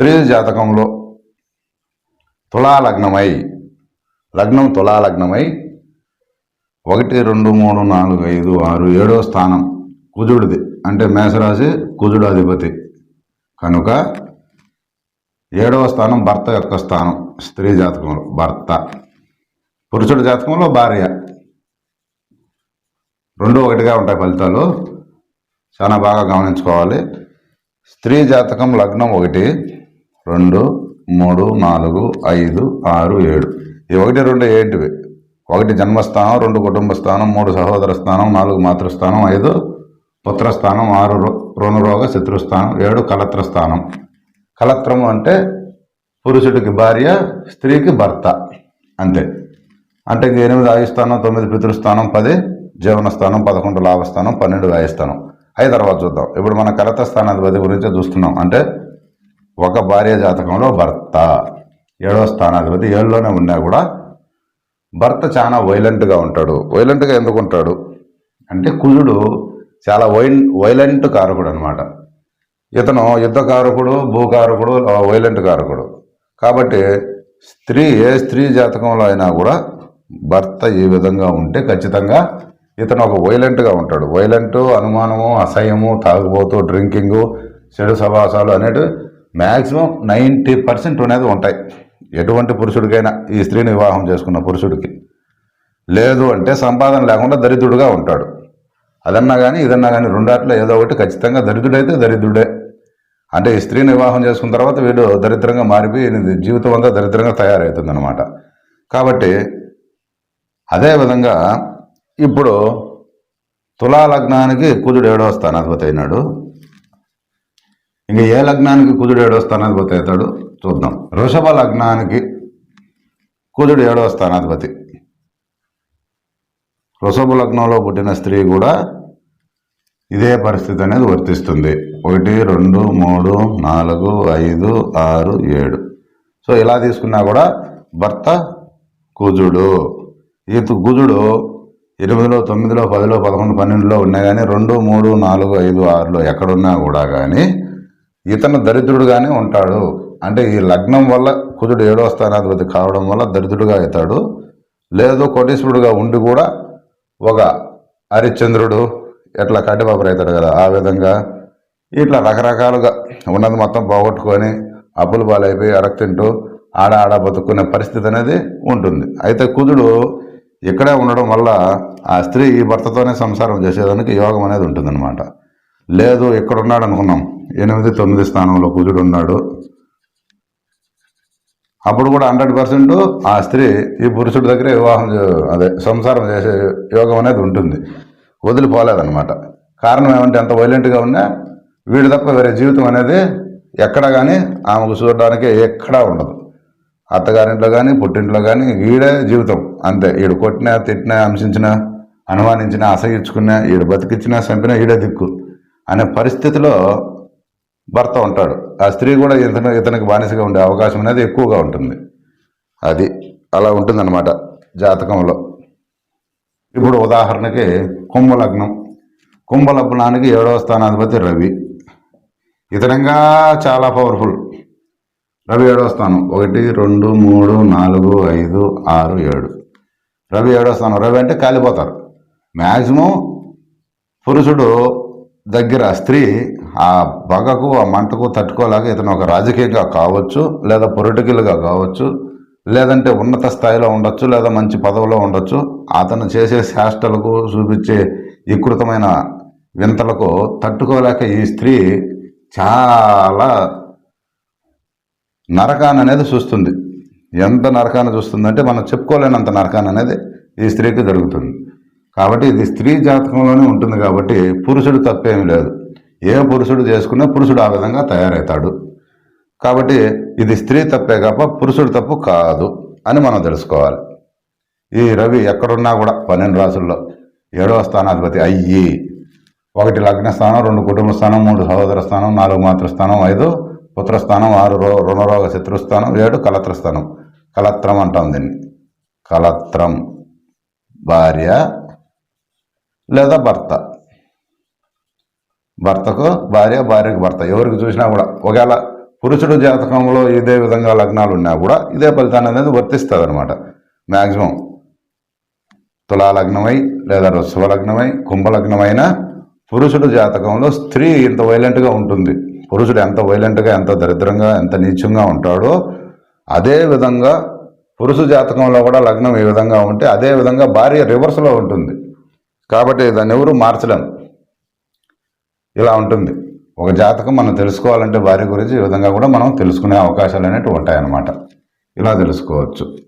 స్త్రీ జాతకంలో తులాలగ్నమై లగ్నం తులాలగ్నమై ఒకటి రెండు మూడు నాలుగు ఐదు ఆరు ఏడో స్థానం కుజుడిది. అంటే మేషరాశి కుజుడు అధిపతి కనుక ఏడవ స్థానం భర్త యొక్క స్థానం స్త్రీ జాతకంలో భర్త. పురుషుడి జాతకంలో భార్య. రెండు ఒకటిగా ఉంటాయి ఫలితాలు. చాలా బాగా గమనించుకోవాలి. స్త్రీ జాతకం లగ్నం ఒకటి రెండు మూడు నాలుగు ఐదు ఆరు ఏడు. ఈ ఒకటి రెండు ఏంటివి? ఒకటి జన్మస్థానం రెండు కుటుంబ స్థానం మూడు సహోదర స్థానం నాలుగు మాతృస్థానం ఐదు పుత్రస్థానం ఆరు రు- రుణరోగ శత్రుస్థానం ఏడు కలత్ర స్థానం. కలత్రము అంటే పురుషుడికి భార్య స్త్రీకి భర్త. అంతే. అంటే ఇంక ఎనిమిది ఆయుస్థానం తొమ్మిది పితృస్థానం పది జీవనస్థానం పదకొండు లాభస్థానం పన్నెండు వాయుస్థానం అయి తర్వాత చూద్దాం. ఇప్పుడు మన కలత స్థానాధిపతి గురించి చూస్తున్నాం. అంటే ఒక భార్య జాతకంలో భర్త. ఏడవ స్థానాధిపతి. ఏడులోనే ఉన్నా కూడా భర్త చాలా వైలెంట్గా ఉంటాడు. వైలెంట్గా ఎందుకు ఉంటాడు? అంటే కుజుడు చాలా వై వైలెంట్ కారకుడు అనమాట ఇతను యుద్ధకారకుడు భూకారకుడు వైలెంట్ కారకుడు. కాబట్టి స్త్రీ ఏ స్త్రీ జాతకంలో అయినా కూడా భర్త ఈ విధంగా ఉంటే ఖచ్చితంగా ఇతను ఒక వైలెంట్గా ఉంటాడు. వైలెంట్ అనుమానము అసహ్యము తాగుబోతు డ్రింకింగు చెడు సవాసాలు అనేటివి మ్యాక్సిమం నైంటీ పర్సెంట్ అనేది ఉంటాయి. ఎటువంటి పురుషుడికైనా ఈ స్త్రీని వివాహం చేసుకున్న పురుషుడికి. లేదు అంటే సంపాదన లేకుండా దరిద్రుడుగా ఉంటాడు. అదన్నా కానీ ఇదన్నా కానీ రెండాట్లో ఏదో ఒకటి ఖచ్చితంగా దరిద్రుడైతే దరిద్రుడే. అంటే ఈ స్త్రీని వివాహం చేసుకున్న తర్వాత వీడు దరిద్రంగా మారిపోయి జీవితం అంతా దరిద్రంగా తయారవుతుంది అనమాట కాబట్టి అదే విధంగా ఇప్పుడు తులాలగ్నానికి కుదుడు కుజుడు ఏడవ స్థానాధిపతి అయినాడు. ఇంకా ఏ లగ్నానికి కుజుడు ఏడవ స్థానాధిపతి అవుతాడు? చూద్దాం. వృషభ లగ్నానికి కుజుడు ఏడవ స్థానాధిపతి వృషభ లగ్నంలో పుట్టిన స్త్రీ కూడా ఇదే పరిస్థితి అనేది వర్తిస్తుంది. ఒకటి రెండు మూడు నాలుగు ఐదు ఆరు ఏడు. సో ఇలా తీసుకున్నా కూడా భర్త కుజుడు. ఈ కుజుడు ఎనిమిదిలో తొమ్మిదిలో పదిలో పదకొండు పన్నెండులో ఉన్నాయి కానీ రెండు మూడు నాలుగు ఐదు ఆరులో ఎక్కడున్నా కూడా కానీ ఇతను దరిద్రుడుగానే ఉంటాడు. అంటే ఈ లగ్నం వల్ల కుజుడు ఏడో స్థానాధిపతి కావడం వల్ల దరిద్రుడుగా అవుతాడు. లేదు కోటీశ్వరుడుగా ఉండి కూడా ఒక హరిశ్చంద్రుడు ఎట్లా కట్టిబాబు అవుతాడు కదా? ఆ విధంగా ఇట్లా రకరకాలుగా ఉన్నది మొత్తం పోగొట్టుకొని అప్పులు పాలైపోయి అడగతింటూ ఆడ ఆడ బతుక్కునే పరిస్థితి అనేది ఉంటుంది. అయితే కుజుడు ఇక్కడే ఉండడం వల్ల ఆ స్త్రీ ఈ భర్తతోనే సంసారం చేసేదానికి యోగం అనేది ఉంటుందన్నమాట. లేదు ఇక్కడ ఉన్నాడు అనుకున్నాం ఎనిమిది తొమ్మిది స్థానంలో కుజుడు ఉన్నాడు. అప్పుడు కూడా హండ్రెడ్ పర్సెంట్ ఆ స్త్రీ ఈ పురుషుడి దగ్గరే వివాహం అదే సంసారం చేసే యోగం అనేది ఉంటుంది. వదిలిపోలేదన్నమాట. కారణం ఏమంటే ఎంత వైలెంట్గా ఉన్నా వీడు తప్ప వేరే జీవితం అనేది ఎక్కడ కానీ ఆమెకు చూడడానికి ఎక్కడా ఉండదు. అత్తగారింట్లో కానీ పుట్టింట్లో కానీ వీడే జీవితం. అంతే. ఈడు కొట్టినా తిట్టినా హింసించినా అనుమానించినా అసహించుకున్నా ఈడు బతికిచ్చినా చంపినా ఈడే దిక్కు. అనే పరిస్థితిలో భర్త ఉంటాడు. ఆ స్త్రీ కూడా ఇతను ఇతనికి బానిసగా ఉండే అవకాశం అనేది ఎక్కువగా ఉంటుంది. అది అలా ఉంటుందన్నమాట జాతకంలో. ఇప్పుడు ఉదాహరణకి కుంభలగ్నం కుంభలగ్నానికి ఏడవ స్థానాధిపతి రవి. ఇతనంగా చాలా పవర్ఫుల్ రవి ఏడవ స్థానం. ఒకటి రెండు మూడు నాలుగు ఐదు ఆరు ఏడు. రవి ఏడవ స్థానం. రవి అంటే కాలిపోతారు. మ్యాక్సిమం పురుషుడు దగ్గర స్త్రీ ఆ బగకు ఆ మంటకు తట్టుకోలేక ఇతను ఒక రాజకీయంగా కావచ్చు లేదా పొలిటికల్గా కావచ్చు లేదంటే ఉన్నత స్థాయిలో ఉండొచ్చు లేదా మంచి పదవిలో ఉండొచ్చు. అతను చేసే శాస్త్రలకు చూపించే వికృతమైన వింతలకు తట్టుకోలేక ఈ స్త్రీ చాలా నరకాన్ని అనేది చూస్తుంది. ఎంత నరకాన్ని చూస్తుందంటే మనం చెప్పుకోలేనంత నరకాన్ని అనేది ఈ స్త్రీకి జరుగుతుంది. కాబట్టి ఇది స్త్రీ జాతకంలోనే ఉంటుంది కాబట్టి పురుషుడు తప్పేమీ లేదు. ఏ పురుషుడు చేసుకున్నా పురుషుడు ఆ విధంగా తయారవుతాడు కాబట్టి ఇది స్త్రీ తప్పే కాప పురుషుడు తప్పు కాదు అని మనం తెలుసుకోవాలి. ఈ రవి ఎక్కడున్నా కూడా పన్నెండు రాసుల్లో ఏడవ స్థానాధిపతి అయ్యి ఒకటి లగ్న స్థానం రెండు కుటుంబ స్థానం మూడు సహోదర స్థానం నాలుగు మాతృస్థానం ఐదు పుత్రస్థానం ఆరు రో రుణరోగ శత్రుస్థానం ఏడు కలత్ర స్థానం. కలత్రం అంటాం దీన్ని. కలత్రం భార్య లేదా భర్త. భర్తకు భార్య భార్యకు భర్త. ఎవరికి చూసినా కూడా ఒకవేళ పురుషుడు జాతకంలో ఇదే విధంగా లగ్నాలు ఉన్నా కూడా ఇదే ఫలితాన్ని అనేది వర్తిస్తుంది అనమాట మ్యాక్సిమం తులా లగ్నమై లేదా వృషభ కుంభలగ్నమైన పురుషుడు జాతకంలో స్త్రీ ఇంత వైలెంట్గా ఉంటుంది. పురుషుడు ఎంత వైలెంట్గా ఎంత దరిద్రంగా ఎంత నీచంగా ఉంటాడో అదే విధంగా పురుష జాతకంలో కూడా లగ్నం ఏ విధంగా ఉంటే అదే విధంగా భార్య రివర్స్లో ఉంటుంది. కాబట్టి దాన్ని ఎవరు మార్చలేము ఇలా ఉంటుంది. ఒక జాతకం మనం తెలుసుకోవాలంటే భార్య గురించి ఈ విధంగా కూడా మనం తెలుసుకునే అవకాశాలు అనేవి ఉంటాయన్నమాట. ఇలా తెలుసుకోవచ్చు.